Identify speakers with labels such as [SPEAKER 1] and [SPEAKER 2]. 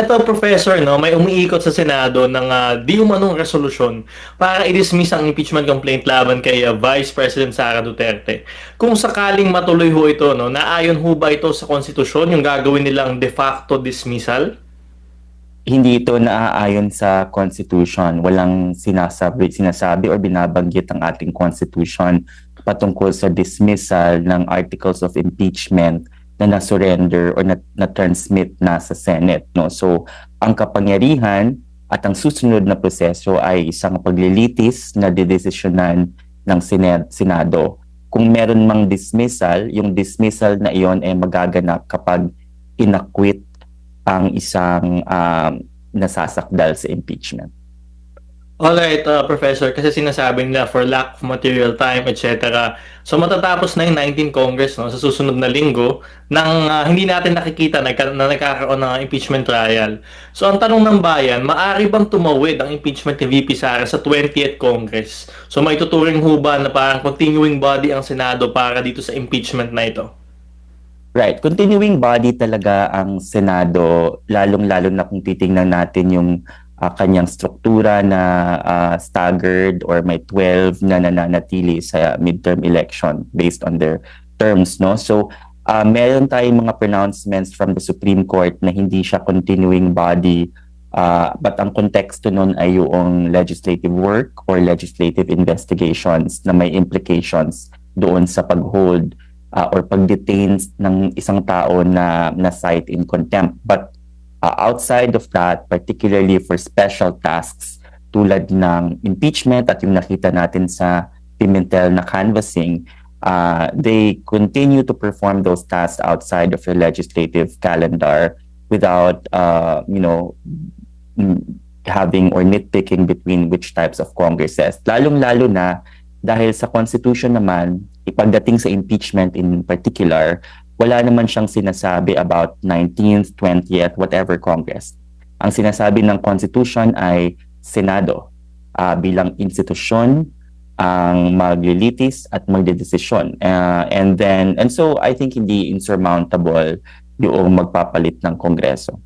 [SPEAKER 1] Eto, Professor, no, may umiikot sa Senado ng ah, di umanong resolusyon para i-dismiss ang impeachment complaint laban kay ah, Vice President Sara Duterte. Kung sakaling matuloy ho ito, no, naayon ho ba ito sa konstitusyon yung gagawin nilang de facto dismissal?
[SPEAKER 2] hindi ito naaayon sa Constitution. Walang sinasabi, sinasabi or binabanggit ang ating Constitution patungkol sa dismissal ng articles of impeachment na na-surrender or na- na-transmit na sa Senate. No? So, ang kapangyarihan at ang susunod na proseso ay isang paglilitis na didesisyonan ng Senado. Kung meron mang dismissal, yung dismissal na iyon ay magaganap kapag inacquit ang isang um, nasasakdal sa impeachment.
[SPEAKER 1] Alright, uh, Professor, kasi sinasabi nila for lack of material time, etc. So matatapos na yung 19 Congress no, sa susunod na linggo nang ah, hindi natin nakikita na, na nagkakaroon ng impeachment trial. So ang tanong ng bayan, maari bang tumawid ang impeachment ni VP Sara sa 20th Congress? So may tuturing ho ba na parang continuing body ang Senado para dito sa impeachment na ito?
[SPEAKER 2] Right. Continuing body talaga ang Senado, lalong-lalo na kung titingnan natin yung ah, kanyang struktura na ah, staggered or may 12 na nananatili sa midterm election based on their terms. no So, ah, meron tayong mga pronouncements from the Supreme Court na hindi siya continuing body ah, but ang konteksto nun ay yung legislative work or legislative investigations na may implications doon sa pag-hold uh, or pag-detain ng isang tao na na cite in contempt. But uh, outside of that, particularly for special tasks tulad ng impeachment at yung nakita natin sa Pimentel na canvassing, uh, they continue to perform those tasks outside of the legislative calendar without, uh, you know, having or nitpicking between which types of congresses. Lalong-lalo na dahil sa Constitution naman, ipagdating sa impeachment in particular, wala naman siyang sinasabi about 19th, 20th, whatever Congress. Ang sinasabi ng Constitution ay Senado ah, bilang institusyon ang maglilitis at magdedesisyon. Ah, and then, and so I think hindi insurmountable yung magpapalit ng Kongreso.